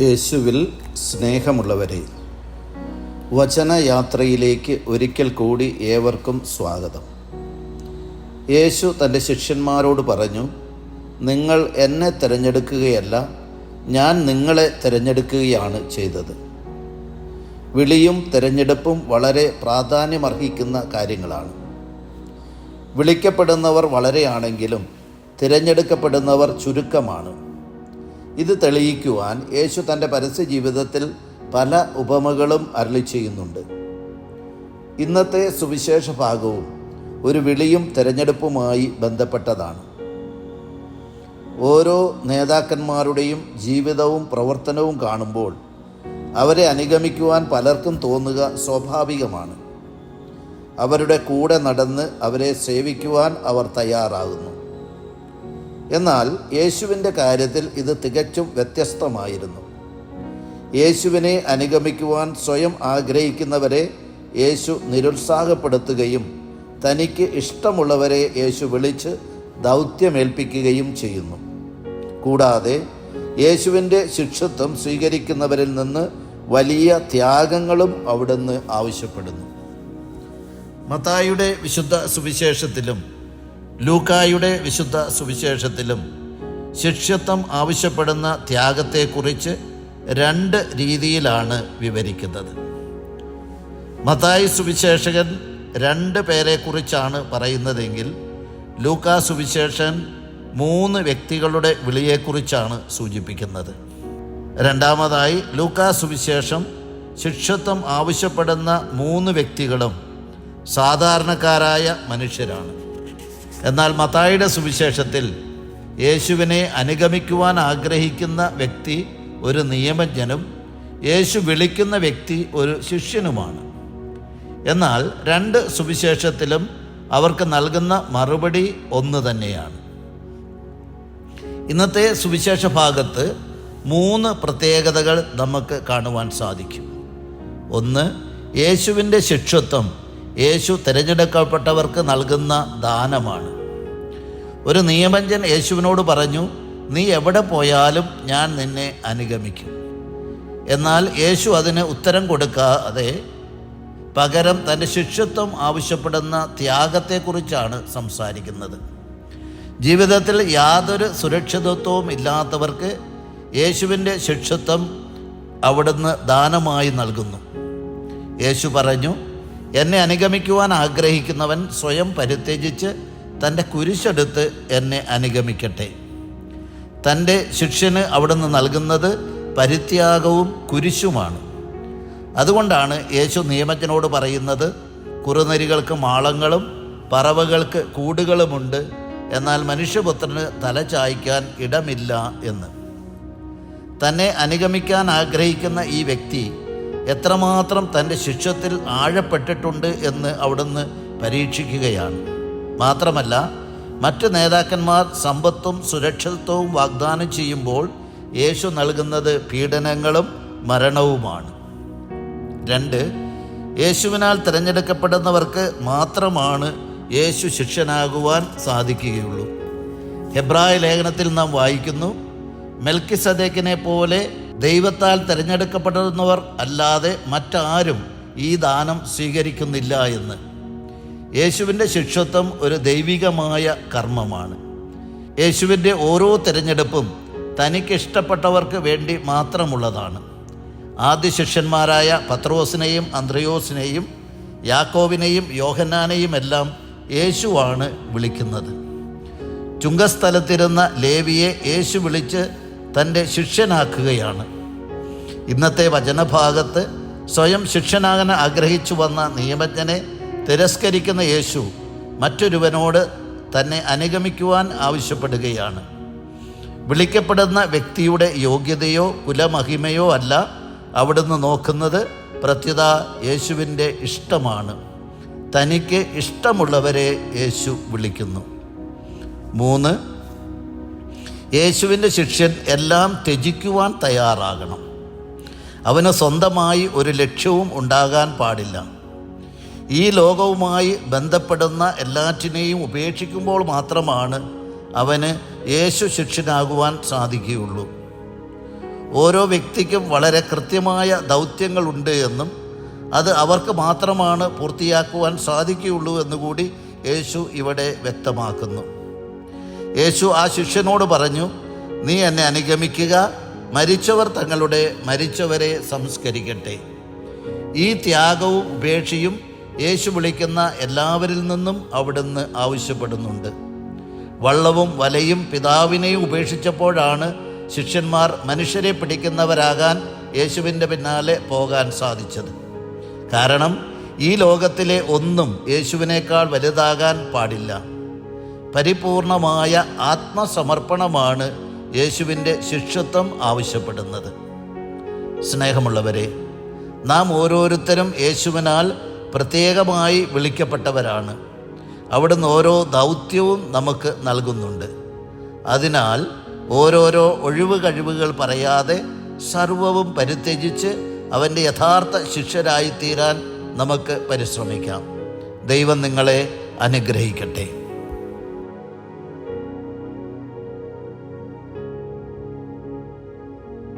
യേശുവിൽ സ്നേഹമുള്ളവരെ വചനയാത്രയിലേക്ക് ഒരിക്കൽ കൂടി ഏവർക്കും സ്വാഗതം. യേശു തന്റെ ശിഷ്യന്മാരോട് പറഞ്ഞു നിങ്ങൾ എന്നെ തിരഞ്ഞെടുക്കുകയല്ല ഞാൻ നിങ്ങളെ തിരഞ്ഞെടുക്കുകയാണ് ചെയ്തത്. വിളിയും തിരഞ്ഞെടുപ്പും വളരെ പ്രാധാന്യമർഹിക്കുന്ന കാര്യങ്ങളാണ്. വിളിക്കപ്പെടുന്നവർ വളരെയാണെങ്കിലും തിരഞ്ഞെടുക്കപ്പെടുന്നവർ ചുരുക്കമാണ്. ഇത് തെളിയിക്കുവാൻ യേശു തന്റെ പരസ്യ ജീവിതത്തിൽ പല ഉപമകളും അരളി ചെയ്യുന്നുണ്ട്. ഇന്നത്തെ സുവിശേഷ ഭാഗവും ഒരു വിളിയും തിരഞ്ഞെടുപ്പുമായി ബന്ധപ്പെട്ടതാണ്. ഓരോ നേതാക്കന്മാരുടെയും ജീവിതവും പ്രവർത്തനവും കാണുമ്പോൾ അവരെ അനുഗമിക്കുവാൻ പലർക്കും തോന്നുക സ്വാഭാവികമാണ്. അവരുടെ കൂടെ നടന്ന് അവരെ സേവിക്കുവാൻ അവർ തയ്യാറാകുന്നു. എന്നാൽ യേശുവിന്റെ കാര്യത്തിൽ ഇത് തികച്ചും വ്യത്യസ്തമായിരുന്നു. യേശുവിനെ അനുഗമിക്കുവാൻ സ്വയം ആഗ്രഹിക്കുന്നവരെ യേശു നിരുത്സാഹപ്പെടുത്തുകയും തനിക്ക് ഇഷ്ടമുള്ളവരെ യേശു വിളിച്ച് ദൗത്യമേൽപ്പിക്കുകയും ചെയ്യുന്നു. കൂടാതെ യേശുവിന്റെ ശിക്ഷത്വം സ്വീകരിക്കുന്നവരിൽ നിന്ന് വലിയ ത്യാഗങ്ങളും അവിടുന്ന് ആവശ്യപ്പെടുന്നു. മത്തായിയുടെ വിശുദ്ധ സുവിശേഷത്തിലും ലൂക്കായുടെ വിശുദ്ധ സുവിശേഷത്തിലും ശിഷ്യത്വം ആവശ്യപ്പെടുന്ന ത്യാഗത്തെക്കുറിച്ച് രണ്ട് രീതിയിലാണ് വിവരിക്കുന്നത്. മത്തായി സുവിശേഷകൻ രണ്ട് പേരെക്കുറിച്ചാണ് പറയുന്നതെങ്കിൽ ലൂക്കാ സുവിശേഷൻ മൂന്ന് വ്യക്തികളുടെ വിളിയെക്കുറിച്ചാണ് സൂചിപ്പിക്കുന്നത്. രണ്ടാമതായി ലൂക്കാ സുവിശേഷം ശിക്ഷത്വം ആവശ്യപ്പെടുന്ന മൂന്ന് വ്യക്തികളും സാധാരണക്കാരായ മനുഷ്യരാണ്. എന്നാൽ മത്തായിയുടെ സുവിശേഷത്തിൽ യേശുവിനെ അനുഗമിക്കുവാൻ ആഗ്രഹിക്കുന്ന വ്യക്തി ഒരു നിയമജ്ഞനും യേശു വിളിക്കുന്ന വ്യക്തി ഒരു ശിഷ്യനുമാണ്. എന്നാൽ രണ്ട് സുവിശേഷത്തിലും അവർക്ക് നൽകുന്ന മറുപടി ഒന്ന് തന്നെയാണ്. ഇന്നത്തെ സുവിശേഷ ഭാഗത്ത് മൂന്ന് പ്രത്യേകതകൾ നമുക്ക് കാണുവാൻ സാധിക്കും. ഒന്ന് യേശുവിന്റെ ശിക്ഷത്വം യേശു തിരഞ്ഞെടുക്കപ്പെട്ടവർക്ക് നൽകുന്ന ദാനമാണ്. ഒരു നിയമജ്ഞൻ യേശുവിനോട് പറഞ്ഞു നീ എവിടെ പോയാലും ഞാൻ നിന്നെ അനുഗമിക്കും. എന്നാൽ യേശു അതിന് ഉത്തരം കൊടുക്കാതെ പകരം തന്റെ ശിഷ്യത്വം ആവശ്യപ്പെടുന്ന ത്യാഗത്തെക്കുറിച്ചാണ് സംസാരിക്കുന്നത്. ജീവിതത്തിൽ യാതൊരു സുരക്ഷിതത്വവും ഇല്ലാത്തവർക്ക് യേശുവിന്റെ ശിക്ഷത്വം അവിടുന്ന് ദാനമായി നൽകുന്നു. യേശു പറഞ്ഞു എന്നെ അനുഗമിക്കുവാൻ ആഗ്രഹിക്കുന്നവൻ സ്വയം പരിത്യജിച്ച് തന്റെ കുരിശെടുത്ത് എന്നെ അനുഗമിക്കട്ടെ. തന്റെ ശിഷ്യന് അവിടുന്ന് നൽകുന്നത് പരിത്യാഗവും കുരിശുമാണ്. അതുകൊണ്ടാണ് യേശു നിയമജ്ഞനോട് പറയുന്നത് കുറുനരികൾക്ക് മാളങ്ങളും പറവകൾക്ക് കൂടുകളുമുണ്ട് എന്നാൽ മനുഷ്യപുത്രന് തല ചായ്ക്കാൻ ഇടമില്ല എന്ന്. തന്നെ അനുഗമിക്കാൻ ആഗ്രഹിക്കുന്ന ഈ വ്യക്തി എത്രമാത്രം തന്റെ ശിഷ്യത്തിൽ ആഴപ്പെട്ടിട്ടുണ്ട് എന്ന് അവിടുന്ന് പരീക്ഷിക്കുകയാണ്. മാത്രമല്ല മറ്റ് നേതാക്കന്മാർ സമ്പത്തും സുരക്ഷിതത്വവും വാഗ്ദാനം ചെയ്യുമ്പോൾ യേശു നൽകുന്നത് പീഡനങ്ങളും മരണവുമാണ്. രണ്ട് യേശുവിനാൽ തിരഞ്ഞെടുക്കപ്പെടുന്നവർക്ക് മാത്രമാണ് യേശു ശിഷ്യനാകുവാൻ സാധിക്കുകയുള്ളൂ. ഹെബ്രായ ലേഖനത്തിൽ നാം വായിക്കുന്നു മെൽക്കി സദേക്കിനെ പോലെ ദൈവത്താൽ തിരഞ്ഞെടുക്കപ്പെടുന്നവർ അല്ലാതെ മറ്റാരും ഈ ദാനം സ്വീകരിക്കുന്നില്ല എന്ന്. യേശുവിന്റെ ശിക്ഷത്വം ഒരു ദൈവികമായ കർമ്മമാണ്. യേശുവിന്റെ ഓരോ തിരഞ്ഞെടുപ്പും തനിക്കിഷ്ടപ്പെട്ടവർക്ക് വേണ്ടി മാത്രമുള്ളതാണ്. ആദ്യ ശിഷ്യന്മാരായ പത്രോസിനെയും അന്ത്രയോസിനെയും യാക്കോവിനെയും യോഹന്നാനെയും എല്ലാം യേശുവാണ് വിളിക്കുന്നത്. ചുങ്കസ്ഥലത്തിരുന്ന ലേവിയെ യേശു വിളിച്ച് തന്റെ ശിഷ്യനാക്കുകയാണ്. ഇന്നത്തെ വചനഭാഗത്ത് സ്വയം ശിഷ്യനാകാൻ ആഗ്രഹിച്ചു വന്ന നിയമജ്ഞനെ തിരസ്കരിക്കുന്ന യേശു മറ്റൊരുവനോട് തന്നെ അനുഗമിക്കുവാൻ ആവശ്യപ്പെടുകയാണ്. വിളിക്കപ്പെടുന്ന വ്യക്തിയുടെ യോഗ്യതയോ കുലമഹിമയോ അല്ല അവിടുന്ന് നോക്കുന്നത് പ്രത്യുത യേശുവിന്റെ ഇഷ്ടമാണ്. തനിക്ക് ഇഷ്ടമുള്ളവരെ യേശു വിളിക്കുന്നു. മൂന്ന് യേശുവിന്റെ ശിഷ്യൻ എല്ലാം ത്യജിക്കുവാൻ തയ്യാറാകണം. അവന് സ്വന്തമായി ഒരു ലക്ഷ്യവും ഉണ്ടാകാൻ പാടില്ല. ഈ ലോകവുമായി ബന്ധപ്പെടുന്ന എല്ലാറ്റിനെയും ഉപേക്ഷിക്കുമ്പോൾ മാത്രമാണ് അവന് യേശു ശിഷ്യനാകുവാൻ സാധിക്കുകയുള്ളൂ. ഓരോ വ്യക്തിക്കും വളരെ കൃത്യമായ ദൗത്യങ്ങളുണ്ട് എന്നും അത് അവർക്ക് മാത്രമാണ് പൂർത്തിയാക്കുവാൻ സാധിക്കുകയുള്ളൂ എന്നുകൂടി യേശു ഇവിടെ വ്യക്തമാക്കുന്നു. യേശു ആ ശിഷ്യനോട് പറഞ്ഞു നീ എന്നെ അനുഗമിക്കുക മരിച്ചവർ തങ്ങളുടെ മരിച്ചവരെ സംസ്കരിക്കട്ടെ. ഈ ത്യാഗവും ഉപേക്ഷയും യേശു വിളിക്കുന്ന എല്ലാവരിൽ നിന്നും അവിടുന്ന് ആവശ്യപ്പെടുന്നുണ്ട്. വള്ളവും വലയും പിതാവിനെയും ഉപേക്ഷിച്ചപ്പോഴാണ് ശിഷ്യന്മാർ മനുഷ്യരെ പിടിക്കുന്നവരാകാൻ യേശുവിന്റെ പിന്നാലെ പോകാൻ സാധിച്ചത്. കാരണം ഈ ലോകത്തിലെ ഒന്നും യേശുവിനേക്കാൾ വലുതാകാൻ പാടില്ല. പരിപൂർണമായ ആത്മസമർപ്പണമാണ് യേശുവിന്റെ ശിഷ്യത്വം ആവശ്യപ്പെടുന്നത്. സ്നേഹമുള്ളവരെ നാം ഓരോരുത്തരും യേശുവിനാൽ പ്രത്യേകമായി വിളിക്കപ്പെട്ടവരാണ്. അവിടുന്ന് ഓരോ ദൗത്യവും നമുക്ക് നൽകുന്നുണ്ട്. അതിനാൽ ഓരോരോ ഒഴിവ് കഴിവുകൾ പറയാതെ സർവവും പരിത്യജിച്ച് അവന്റെ യഥാർത്ഥ ശിഷ്യരായിത്തീരാൻ നമുക്ക് പരിശ്രമിക്കാം. ദൈവം നിങ്ങളെ അനുഗ്രഹിക്കട്ടെ.